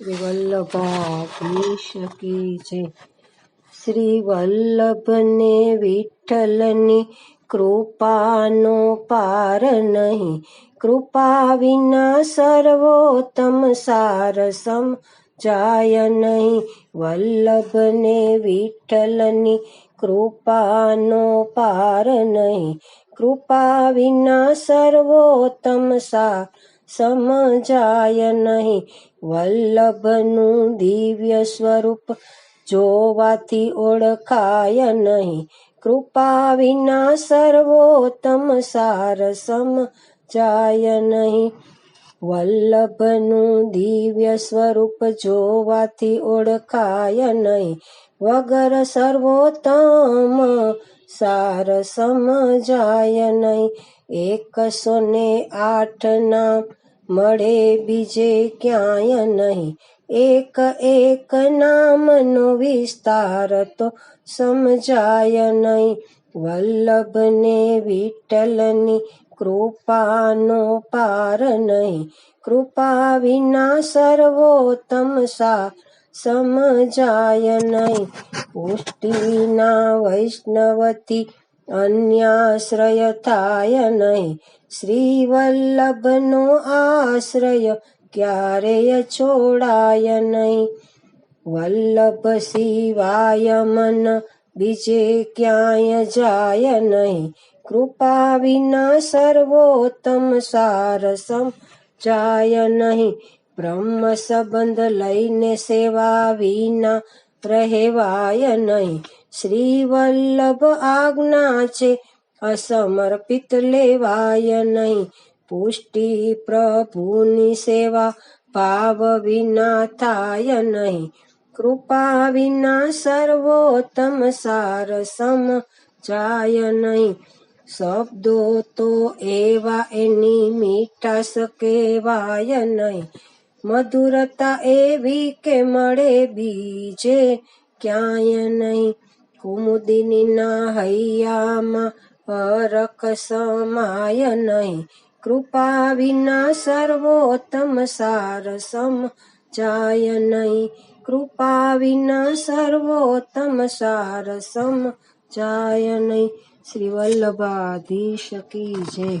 શ્રી વલ્લભાધીશ છે. શ્રી વલ્લભને વિઠ્ઠલની કૃપાનો પાર નહીં. કૃપા વિના સર્વોત્તમ સાર સમ જાય નહીં. વલ્લભને વિઠ્ઠલની કૃપાનો પાર નહીં. કૃપા વિના સર્વોત્તમ સાર સમજાય નહીં. વલ્લભનું દિવ્ય સ્વરૂપ જોવાથી ઓળખાય નહીં. કૃપા વિના સર્વોત્તમ સાર સમજાય નહીં. વલ્લભનું દિવ્ય સ્વરૂપ જોવાથી ઓળખાય નહીં. વગર સર્વોત્તમ સાર સમજાય નહીં. એકસો ને આઠ નામ મળે બીજે ક્યાંય નહીં. એક એક નામનો વિસ્તાર તો સમજાય નહીં. વલ્લભને વિઠ્ઠલની કૃપાનો પાર નહીં. કૃપા વિના સર્વોત્તમ સા સમજાય નહીં. પુષ્ટિના વૈષ્ણવથી અન્યાશ્રય થાય નહીં. શ્રી વલ્લભનો આશ્રય ક્યારેય છોડાય નહીં. વલ્લભ સિવાય મન બીજે ક્યાંય જાય નહીં. કૃપા વિના સર્વોત્તમ સાર જાય નહીં. બ્રહ્મ સંબંધ લઈને સેવા વિના રહેવાય નહીં શ્રી વલ્લભ આજ્ઞા છે અસમર્પિત લેવાય નહીં પુષ્ટિ પ્રભુની સેવા ભાવ વિના થાય નહીં કૃપા વિના સર્વોત્તમ સાર સમ જાય નહીં શબ્દો તો એવા એની મીઠાશ કહેવાય નહીં મધુરતા એવી કે મળે બીજે ક્યાંય નહીં. કુમુદિનીના હૈયામાં હરક સમાય નહીં. કૃપા વિના સર્વોત્તમ સાર સમ જાય નહીં. કૃપા વિના સર્વોત્તમ સાર સમ જાય નહીં. શ્રી વલ્લભાધીશ કી જય.